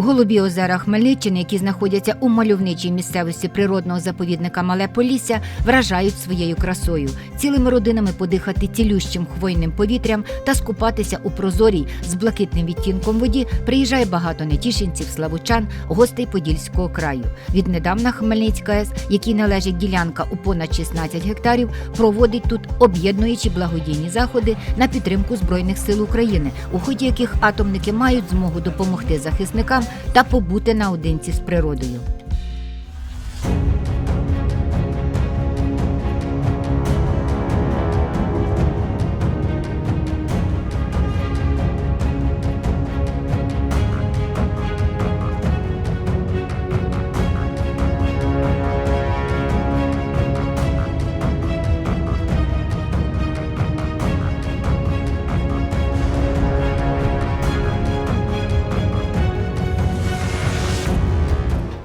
Голубі озера Хмельниччини, які знаходяться у мальовничій місцевості природного заповідника Мале Полісся, вражають своєю красою, цілими родинами подихати цілющим хвойним повітрям та скупатися у прозорій з блакитним відтінком воді приїжджає багато нетішинців, славучан, гостей Подільського краю. Віднедавна Хмельницька АЕС, якій належить ділянка у понад 16 гектарів, проводить тут об'єднуючі благодійні заходи на підтримку збройних сил України, у ході яких атомники мають змогу допомогти захисникам та побути наодинці з природою.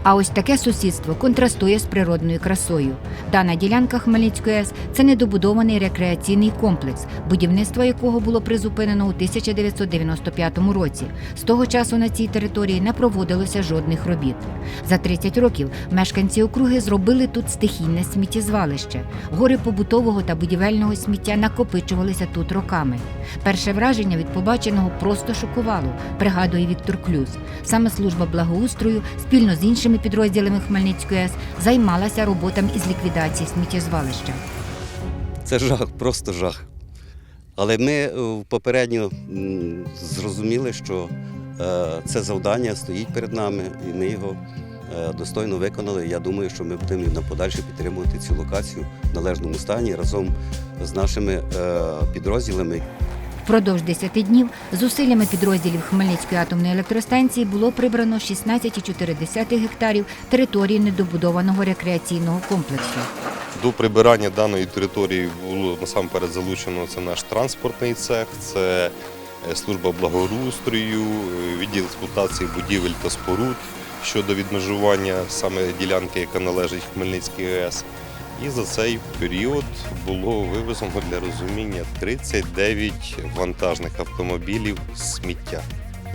А ось таке сусідство контрастує з природною красою. Дана ділянка Хмельницької АЕС – це недобудований рекреаційний комплекс, будівництво якого було призупинено у 1995 році. З того часу на цій території не проводилося жодних робіт. За 30 років мешканці округи зробили тут стихійне сміттєзвалище. Гори побутового та будівельного сміття накопичувалися тут роками. Перше враження від побаченого просто шокувало, пригадує Віктор Клюз. Саме служба благоустрою спільно з іншими підрозділами Хмельницької АЕС займалася роботами із ліквідації сміттєзвалища. Це жах, просто жах. Але ми е, попередньо зрозуміли, що е, це завдання стоїть перед нами, і ми його е, достойно виконали. Я думаю, що ми будемо на подальше підтримувати цю локацію в належному стані разом з нашими підрозділами, Впродовж 10 днів зусиллями підрозділів Хмельницької атомної електростанції було прибрано 16,4 гектарів території недобудованого рекреаційного комплексу. До прибирання даної території було насамперед залучено це наш транспортний цех, це е, служба благоустрою, е, відділ експлуатації будівель та споруд щодо відмежування саме ділянки, яка належить Хмельницькій АЕС. І за цей період було вивезено для розуміння 39 вантажних автомобілів сміття.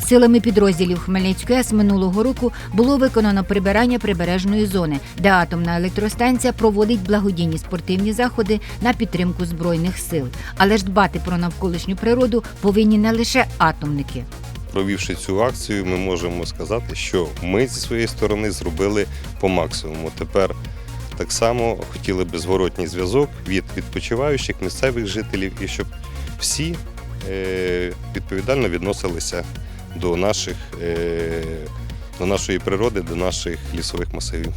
Силами підрозділів Хмельницької АЕС минулого року було виконано прибирання прибережної зони, де атомна електростанція проводить благодійні спортивні заходи на підтримку збройних сил. Але ж дбати про навколишню природу повинні не лише атомники. Провівши цю акцію, ми можемо сказати, що ми зі своєї сторони зробили по максимуму. Тепер так само хотіли би зворотній зв'язок від відпочиваючих місцевих жителів і щоб всі е, відповідально відносилися до наших. Е, до нашої природи, до наших лісових масивів.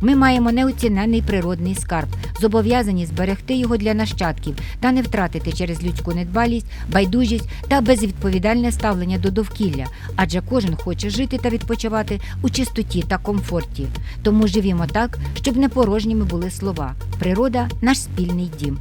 Ми маємо неоцінений природний скарб, зобов'язані зберегти його для нащадків та не втратити через людську недбалість, байдужість та безвідповідальне ставлення до довкілля, адже кожен хоче жити та відпочивати у чистоті та комфорті. Тому живімо так, щоб не порожніми були слова. Природа наш спільний дім.